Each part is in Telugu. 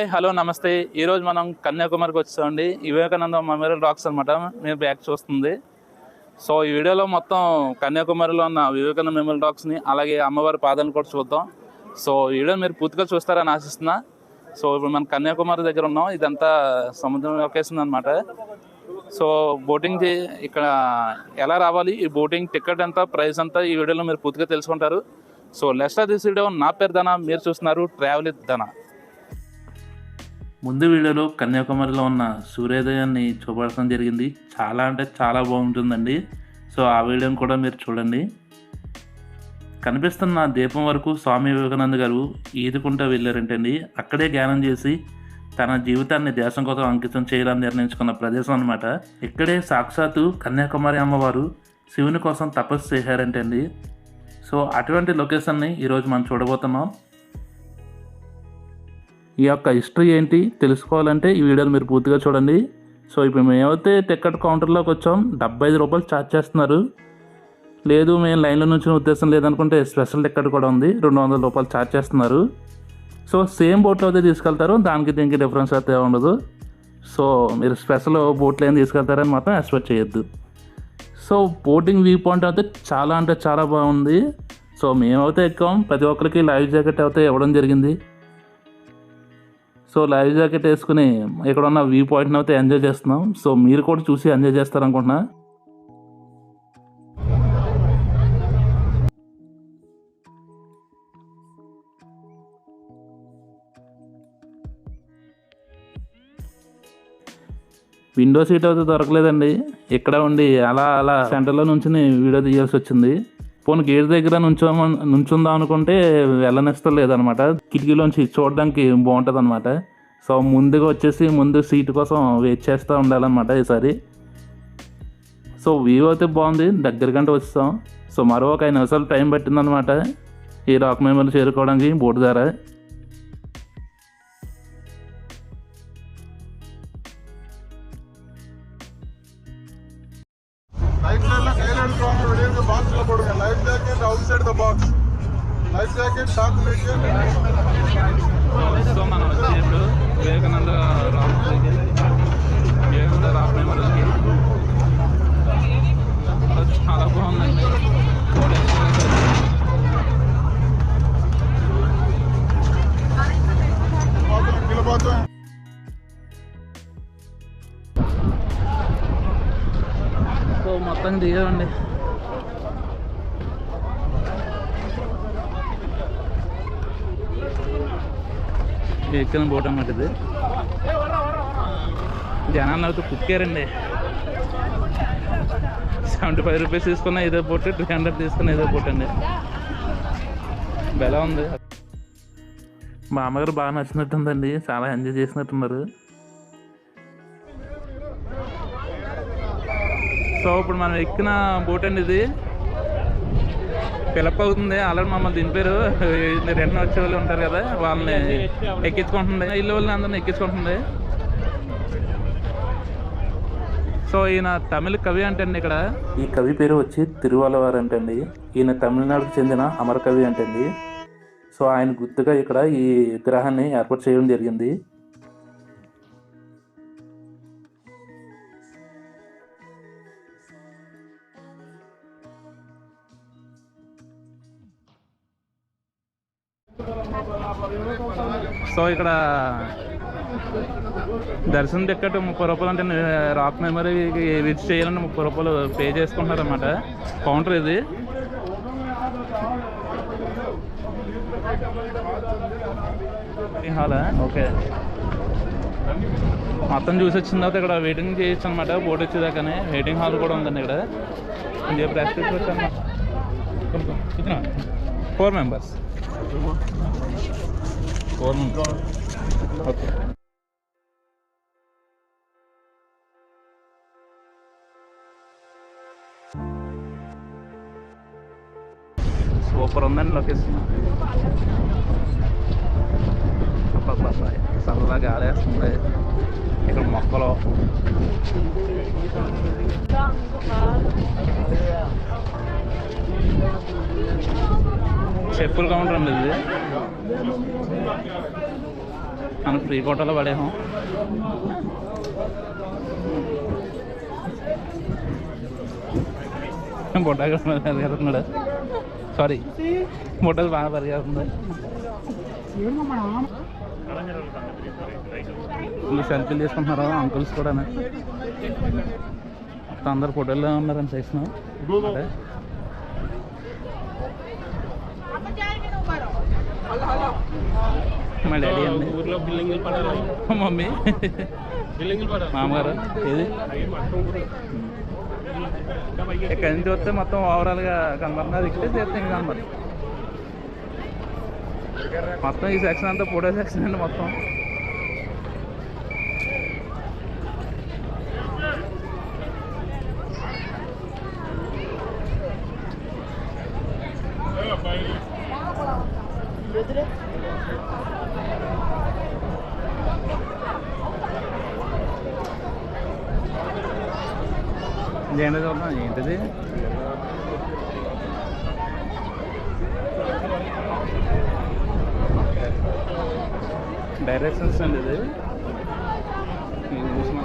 హాయ్ హలో నమస్తే. ఈరోజు మనం కన్యాకుమారికి వచ్చామండి. వివేకానంద మెమోరియల్ రాక్స్ అనమాట మీరు బ్యాక్ చూస్తుంది. సో ఈ వీడియోలో మొత్తం కన్యాకుమారిలో ఉన్న వివేకానంద మెమోరియల్ రాక్స్ని అలాగే అమ్మవారి పాదాలను కూడా చూద్దాం. సో ఈ వీడియో మీరు పూర్తిగా చూస్తారని ఆశిస్తున్నా. సో ఇప్పుడు మనం కన్యాకుమారి దగ్గర ఉన్నాం. ఇదంతా సముద్రం లొకేషన్ అనమాట సో బోటింగ్ చే- ఇక్కడ ఎలా రావాలి? ఈ బోటింగ్ టికెట్ ఎంత? ప్రైస్ అంతా ఈ వీడియోలో మీరు పూర్తిగా తెలుసుకుంటారు. సో లెస్ట్ దిస్ వీడియో నా పేరు ధన. మీరు చూస్తున్నారు ట్రావెల్ ధన. ముందు వీడియోలో కన్యాకుమారిలో ఉన్న సూర్యోదయాన్ని చూపడటం జరిగింది. చాలా అంటే చాలా బాగుంటుందండి. సో ఆ వీడియోని కూడా మీరు చూడండి. కనిపిస్తున్న దీపం వరకు స్వామి వివేకానంద గారు ఈదుకుంటూ వెళ్ళారంటండి. అక్కడే ధ్యానం చేసి తన జీవితాన్ని దేశం కోసం అంకితం చేయాలని నిర్ణయించుకున్న ప్రదేశం అనమాట ఇక్కడే సాక్షాత్తు కన్యాకుమారి అమ్మవారు శివుని కోసం తపస్సు చేశారంటండి. సో అటువంటి లొకేషన్ని ఈరోజు మనం చూడబోతున్నాం. ఈ యొక్క హిస్టరీ ఏంటి తెలుసుకోవాలంటే ఈ వీడియోని మీరు పూర్తిగా చూడండి. సో ఇప్పుడు మేమైతే టికెట్ కౌంటర్లోకి వచ్చాం డెబ్బై ఐదు రూపాయలు ఛార్జ్ చేస్తున్నారు. లేదు మేము లైన్లో నుంచి ఉద్దేశం లేదనుకుంటే స్పెషల్ టికెట్ కూడా ఉంది రెండు వందల రూపాయలు ఛార్జ్ చేస్తున్నారు. సో సేమ్ బోట్లో అయితే తీసుకెళ్తారు దానికి దీనికి డిఫరెన్స్ అయితే ఉండదు. సో మీరు స్పెషల్ బోట్లు ఏం తీసుకెళ్తారని మాత్రం ఎక్స్పెక్ట్ చేయొద్దు. సో బోటింగ్ వ్యూ పాయింట్ అయితే చాలా అంటే చాలా బాగుంది. సో మేమైతే ఎక్కాం ప్రతి ఒక్కరికి లైవ్ జాకెట్ అయితే ఇవ్వడం జరిగింది. సో లైవ్ జాకెట్ వేసుకుని ఇక్కడ ఉన్న వ్యూ పాయింట్ని అయితే ఎంజాయ్ చేస్తున్నాం. సో మీరు కూడా చూసి ఎంజాయ్ చేస్తారనుకుంటున్నా. విండో సీట్ అయితే దొరకలేదండి. ఇక్కడ ఉండి అలా అలా సెంటర్లో నుంచి వీడియో తీయాల్సి వచ్చింది. పోనీ గేట్ దగ్గర నుంచో నుంచుందాం అనుకుంటే వెళ్ళనిస్తలేదనమాట కిటికీలోంచి చూడడానికి బాగుంటుంది అనమాట సో ముందుగా వచ్చేసి ముందు సీట్ కోసం వెయిట్ చేస్తూ ఉండాలన్నమాట ఈసారి. సో వ్యూ అయితే బాగుంది దగ్గరకంటే వస్తాం సో మరో ఒక ఐదు నిమిషాలు టైం పట్టిందనమాట ఈ రాక్ మెమరీ చేరుకోవడానికి బోటు ద్వారా ఎక్కిన బోట్ అన్నమాట ఇది. జనాన్ని అయితే కుక్కారండి. సెవెంటీ ఫైవ్ రూపీస్ తీసుకున్న ఇదే బోట్ త్రీ హండ్రెడ్ తీసుకున్న ఇదే బోట్ అండి. బెలా ఉంది. మా అమ్మగారు బాగా నచ్చినట్టుందండి చాలా ఎంజాయ్ చేసినట్టున్నారు. సో ఇప్పుడు మనం ఎక్కిన బోట్ అండి ఇది. ఫిలప్ అవుతుంది ఆల్రెడీ మమ్మల్ని దింపారు రెండు వచ్చే వాళ్ళు ఉంటారు కదా వాళ్ళని ఎక్కించుకుంటుంది. ఇల్లు వాళ్ళని అందరిని ఎక్కించుకుంటుంది. సో ఈయన తమిళ కవి అంటండి ఇక్కడ. ఈ కవి పేరు వచ్చి తిరువలవారు అంటండి. ఈయన తమిళనాడుకు చెందిన అమర కవి అంటండి. సో ఆయన గుర్తుగా ఇక్కడ ఈ విగ్రహాన్ని ఏర్పాటు చేయడం జరిగింది. సో ఇక్కడ దర్శనం టికెట్ ముప్పై రూపాయలు అంటే రాక్ మెమరీకి విజిట్ చేయాలంటే ముప్పై రూపాయలు పే చేసుకుంటున్నారు అనమాట కౌంటర్ ఇది. హాలా? ఓకే. మొత్తం చూసి వచ్చిన తర్వాత ఇక్కడ వెయిటింగ్ చేయొచ్చు అనమాట బోట్ వచ్చేదాకానే. వెయిటింగ్ హాల్ కూడా ఉందండి ఇక్కడ. అని చెప్పి ప్రాక్టీస్ వచ్చాను four members four members okay super ఉందండి లొకేషన్ అబ్బబ్బబ్బా, చల్లగా గాలి వేస్తుంది ఇక్కడ మొక్కలు చెప్పుల కౌంటర్ అండి ఇది మనం ఫ్రీ కోటలో పడేసాం. బొట్టాగా పరిగెడుతున్నాడు సారీ బొట్టలు బాగా పరిగెడుతుంది వీళ్ళు సెల్ఫీలు తీసుకుంటున్నారు? అంకుల్స్ కూడా అందరు ఫోటోల్లో ఉన్నారని సెక్షన్ మా డాడీ అండి. ఊర్లో బిల్డింగ్ పడాలి? మమ్మీ. బిల్డింగ్ పడాలి? మామగారు. ఇది ఇక్కడి నుంచి వస్తే మొత్తం ఓవరాల్గా కనబడుతున్నారు ఇక్కడే చేస్తే ఇంకా కనబడు మొత్తం ఈ సెక్షన్ అంతా ఫోటో సెక్షన్ అండి మొత్తం. ఏంటో చూద్దాం ఏంటిది డైరెక్షన్స్ అండి ఇది ఇది చూసిన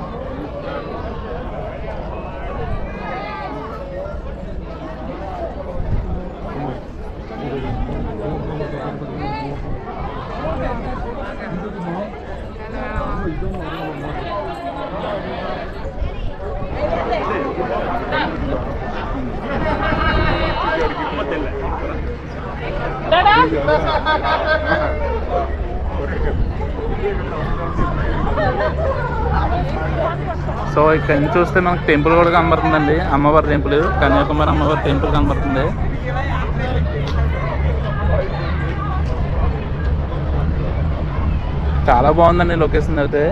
సో ఇక్కడ నుంచి చూస్తే మనకు టెంపుల్ కూడా కనబడుతుందండి. అమ్మవారి టెంపుల్. కన్యాకుమారి అమ్మవారి టెంపుల్ కనబడుతుంది. చాలా బాగుందండి లొకేషన్ అయితే.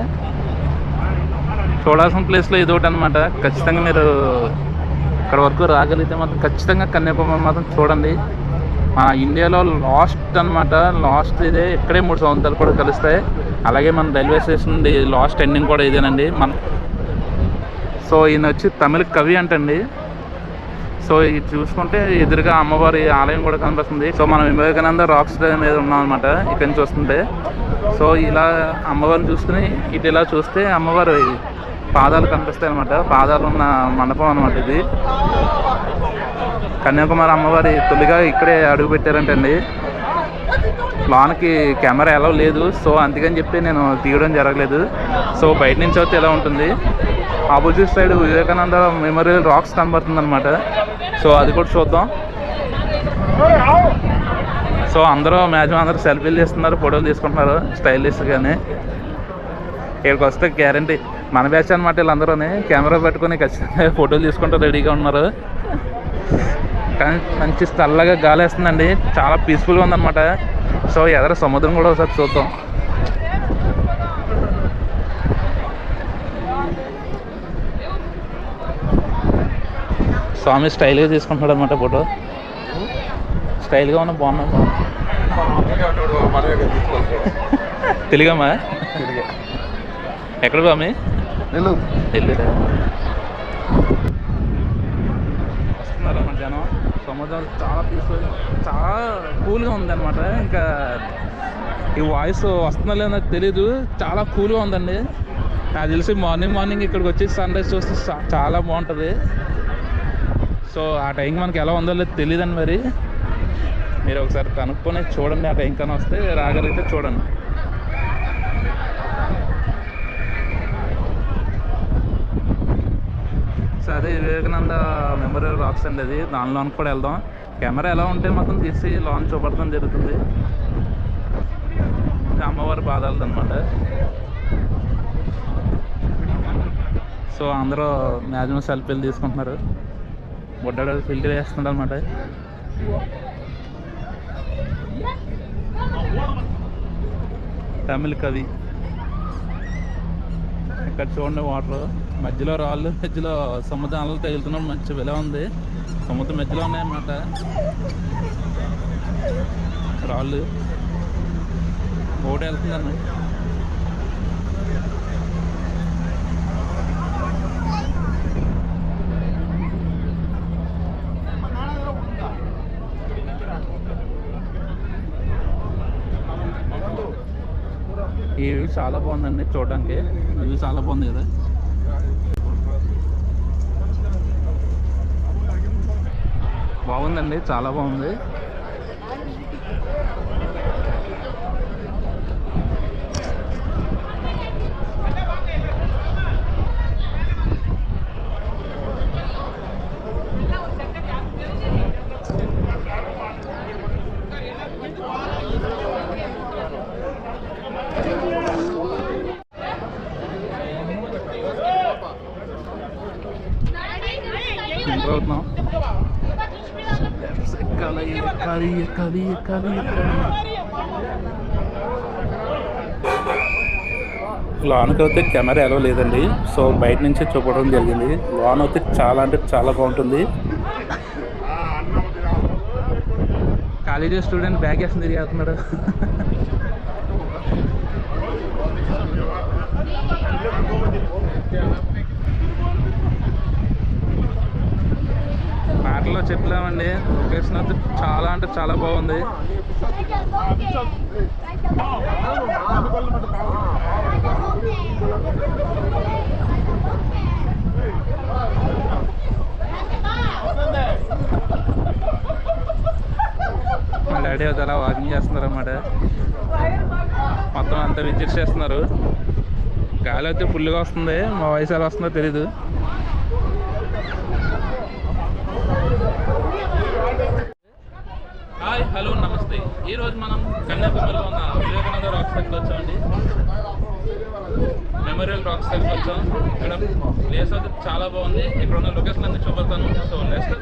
చూడాల్సిన ప్లేస్లో ఇది ఒకటి అనమాట ఖచ్చితంగా మీరు ఇక్కడ వరకు రాగలిగితే మాత్రం ఖచ్చితంగా కన్యాకుమారి మాత్రం చూడండి. మన ఇండియాలో లాస్ట్ అనమాట లాస్ట్ ఇదే ఇక్కడే మూడు సముద్రాలు కూడా కలుస్తాయి. అలాగే మన రైల్వే స్టేషన్ లాస్ట్ ఎండింగ్ కూడా ఇదేనండి. మన సో ఈయన వచ్చి తమిళ కవి అంటండి. సో ఇది చూసుకుంటే ఎదురుగా అమ్మవారి ఆలయం కూడా కనిపిస్తుంది. సో మనం వివేకానంద రాక్స్ మీద ఉన్నాం అనమాట ఇక్కడి నుంచి వస్తుంటే. సో ఇలా అమ్మవారిని చూసుకుని ఇటు ఇలా చూస్తే అమ్మవారి పాదాలు కనిపిస్తాయి అనమాట పాదాలు ఉన్న మండపం అనమాట ఇది. కన్యాకుమారి అమ్మవారి తొలిగా ఇక్కడే అడుగు పెట్టారంటండి. లోనకి కెమెరా ఎలా లేదు. సో అందుకని చెప్పి నేను తీయడం జరగలేదు. సో బయట నుంచి అయితే ఎలా ఉంటుంది? Opposite side Vivekananda memorial rocks కనబడుతుంది అనమాట సో అది కూడా చూద్దాం. సో అందరూ మ్యాక్సిమం అందరూ సెల్ఫీలు తీస్తున్నారు ఫోటోలు తీసుకుంటున్నారు స్టైలిష్గానే. ఇక్కడికి వస్తే గ్యారంటీ. మన బ్యాచ్ అనమాట వీళ్ళందరూ కెమెరా పెట్టుకొని ఖచ్చితంగా ఫోటోలు తీసుకుంటూ రెడీగా ఉన్నారు. కానీ మంచి చల్లగా గాలి వేస్తుందండి. చాలా పీస్ఫుల్గా ఉందన్నమాట. సో ఎదర సముద్రం కూడా ఒకసారి చూద్దాం. స్వామి స్టైల్గా తీసుకుంటున్నాడు అనమాట ఫోటో. స్టైల్గా ఉన్న బాగున్నా తెలుగమ్మా? ఎక్కడ స్వామి? నెల్లూరు. వస్తున్నారు అన్నమాట జనం. సముద్రం చాలా పీస్ఫుల్ చాలా కూల్గా ఉందన్నమాట. ఇంకా ఈ వాయిస్ వస్తుందో లేదో నాకు తెలీదు. చాలా కూల్గా ఉందండి. నాకు తెలిసి మార్నింగ్ మార్నింగ్ ఇక్కడికి వచ్చి సన్ రైజ్ చూస్తే చాలా బాగుంటుంది. సో ఆ టైంకి మనకి ఎలా ఉందో లేదు తెలియదండి మరి. మీరు ఒకసారి కనుక్కొని చూడండి ఆ టైం కన్నా వస్తే రాగలిగితే చూడండి. సో అదే వివేకానంద మెమోరియల్ రాక్స్ అండి అది. దానిలోనికి కూడా వెళ్దాం. కెమెరా ఎలా ఉంటే మాత్రం తీసి లాంచ్ చూపడటం జరుగుతుంది. అమ్మవారి పాదాలది అనమాట సో అందరూ మ్యాక్సిమం సెల్ఫీలు తీసుకుంటున్నారు. బొడ్డాడు ఫిల్టర్ వేస్తున్నారు అనమాట తమిళ కవి. ఇక్కడ చూడండి వాటర్. మధ్యలో రాళ్ళు మధ్యలో సముద్రం అలలు తగులుతున్నాడు మంచి విలువ ఉంది. సముద్రం మధ్యలో ఉన్నాయన్నమాట. రాళ్ళు. ఓడి వెళ్తుందండి. ఈ చాలా బాగుందండి చూడడానికి. వ్యూ చాలా బాగుంది కదా. బాగుందండి చాలా బాగుంది. ఎంటర్ అవుతున్నాం ఎక్కాలి ఎక్కాలి ఎక్కాలి ఎక్కాలి ఎక్కాలి లోనకి అయితే కెమెరా ఎలా లేదండి. సో బయట నుంచి చూపడం జరిగింది. లోన్ అయితే చాలా అంటే చాలా బాగుంటుంది. కాలేజీ స్టూడెంట్ బ్యాగ్ వేసి తిరిగి చెప్పలేమండి. లొకేషన్ అయితే చాలా అంటే చాలా బాగుంది. మా డాడీ అయితే అలా వాకింగ్ చేస్తున్నారు అన్నమాట మొత్తం అంతా విజిట్ చేస్తున్నారు. గాలి అయితే ఫుల్గా వస్తుంది. మా వయసు ఎలా వస్తుందో తెలీదు హాయ్ హలో ఈరోజు ఈ రోజు మనం కన్యాకుమారిలో ఉన్న వివేకానంద రాక్ సైడ్కి వచ్చామండి. మెమోరియల్ రాక్ సైడ్కి వచ్చాం. ఇక్కడ ప్లేస్ అయితే చాలా బాగుంది. ఇక్కడ ఉన్న లొకేషన్ అన్ని చూపెడతాను. సో నెక్స్ట్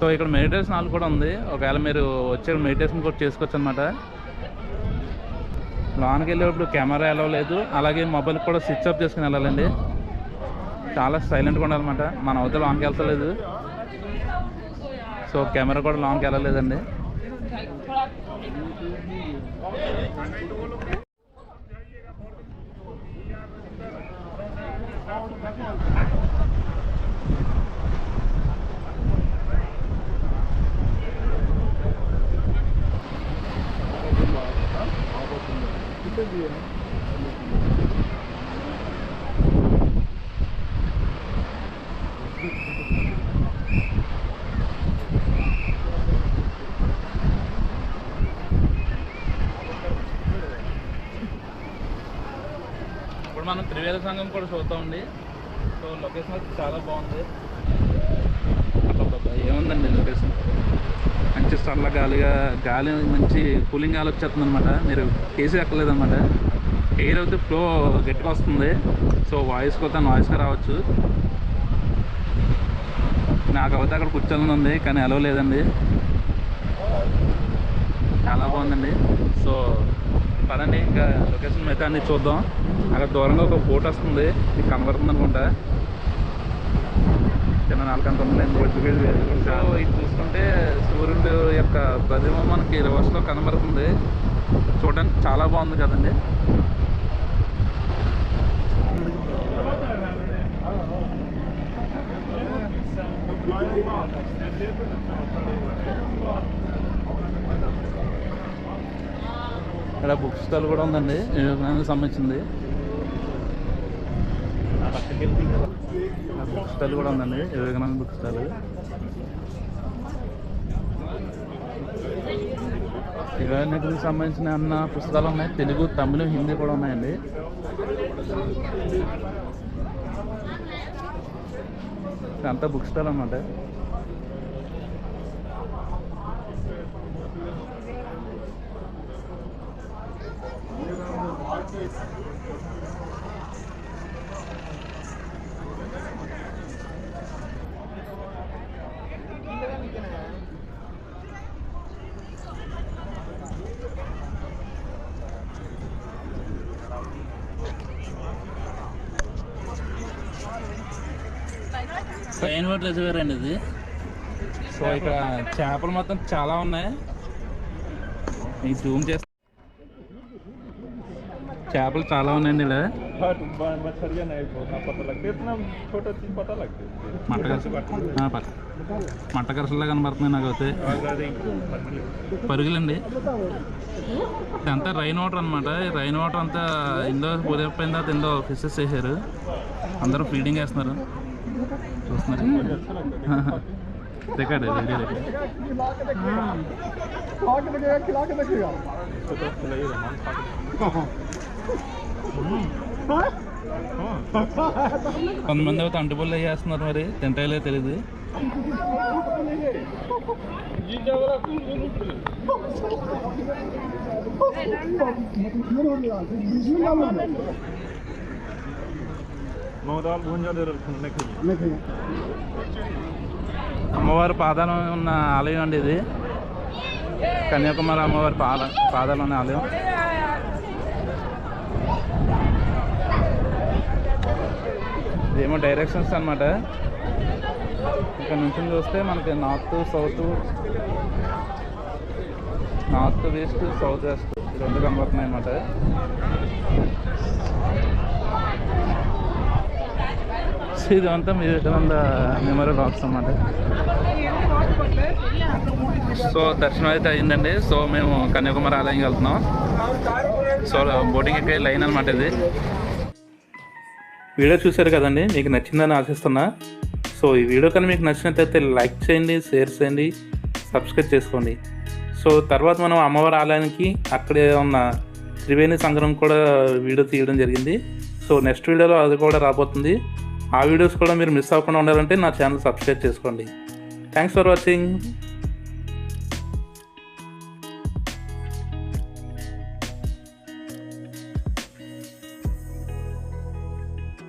సో ఇక్కడ మెడిటేషన్ హాల్ కూడా ఉంది. ఒకవేళ మీరు వచ్చే మెడిటేషన్ కూడా చేసుకోవచ్చు అనమాట లోనికి వెళ్ళేటప్పుడు కెమెరా ఎలా లేదు. అలాగే మొబైల్ కూడా స్విచ్ ఆఫ్ చేసుకుని వెళ్ళాలండి. చాలా సైలెంట్గా ఉండాలన్నమాట. మన అవతల లాంగ్కి వెళ్తలేదు. సో కెమెరా కూడా లాంగ్కి వెళ్ళలేదండి Thank you. త్రివేద సంఘం కూడా చూద్దామండి సో లొకేషన్ అయితే చాలా బాగుంది. ఏముందండి లొకేషన్? మంచి చల్ల గాలిగా గాలి మంచి కూలింగ్ గాలి వచ్చేస్తుంది అనమాట మీరు కేసీ ఎక్కలేదన్నమాట. ఎయిర్ అయితే ఫ్లో గట్టిగా వస్తుంది. సో వాయిస్ కొత్త నాయిస్గా రావచ్చు. నాకు అయితే అక్కడ కూర్చోవాలని ఉంది కానీ అలవ లేదండి. చాలా బాగుందండి. సో పదండి ఇంకా లొకేషన్ అయితే అన్ని చూద్దాం. అక్కడ దూరంగా ఒక బోట్ వస్తుంది. మీకు కనబడుతుంది అనుకుంటా. చిన్న నాలుగంత ఉంది సో ఇది చూసుకుంటే సూర్యుడు యొక్క ప్రతిమ మనకి రివర్స్లో కనబడుతుంది. చూడడానికి చాలా బాగుంది కదండి. ఇక్కడ బుక్ స్టాల్ కూడా ఉందండి. సంబంధించింది. బుక్ స్టాల్ కూడా ఉందండి. Vivekananda book stall. వివేకానందకు సంబంధించిన అన్న పుస్తకాలు ఉన్నాయి. తెలుగు తమిళ హిందీ కూడా ఉన్నాయండి. ఇదంతా బుక్ స్టాల్ అన్నమాట. ట్రైన్ శ్రీనివారి రిజర్వేర్ అండి ఇది. సో ఇక్కడ చేపలు మొత్తం చాలా ఉన్నాయి. జూమ్ చేస్తా చేపలు చాలా ఉన్నాయండి ఇలా మట్ట కరసల్లా కనబడుతున్నాయి నాకు అయితే. పరుగులండి. ఇదంతా రైన్ వాటర్ అనమాట రైన్ వాటర్ అంతా ఇందో పోయిన తర్వాత ఇందులో ఫిషెస్ చేశారు. అందరూ ఫీడింగ్ వేస్తున్నారు చూస్తున్నారు రికార్డ్ కొంతమంది అయితే అంటుబుల్లు వేసేస్తున్నారు మరి తింటాయలే తెలీదు మగదాలు అమ్మవారి పాదాలు ఉన్న ఆలయం అండి ఇది. కన్యాకుమారి అమ్మవారి పాద పాదాలు ఉన్న ఆలయం. ఇదేమో డైరెక్షన్స్ అనమాట ఇక్కడ నుంచి చూస్తే మనకి north south north west south west రెండు కనబడుతున్నాయి అన్నమాట. సో ఇదంతా మీ వివేకానంద మెమోరియల్ బాక్స్ అన్నమాట. సో దర్శనం అయితే అయిందండి సో మేము కన్యాకుమారి ఆలయంకి వెళ్తున్నాం. సో బోటింగ్ ఎక్కే లైన్ అనమాట ఇది. వీడియో చూశారు కదండి మీకు నచ్చిందని ఆశిస్తున్నా. సో ఈ వీడియో కానీ మీకు నచ్చినట్లయితే లైక్ చేయండి షేర్ చేయండి సబ్స్క్రైబ్ చేసుకోండి. సో తర్వాత మనం అమ్మవారి ఆలయానికి అక్కడే ఉన్న త్రివేణి సంగ్రహం కూడా వీడియో తీయడం జరిగింది. సో నెక్స్ట్ వీడియోలో అది కూడా రాబోతుంది. ఆ వీడియోస్ కూడా మీరు మిస్ అవ్వకుండా ఉండాలంటే నా ఛానల్ సబ్స్క్రైబ్ చేసుకోండి. Thanks for watching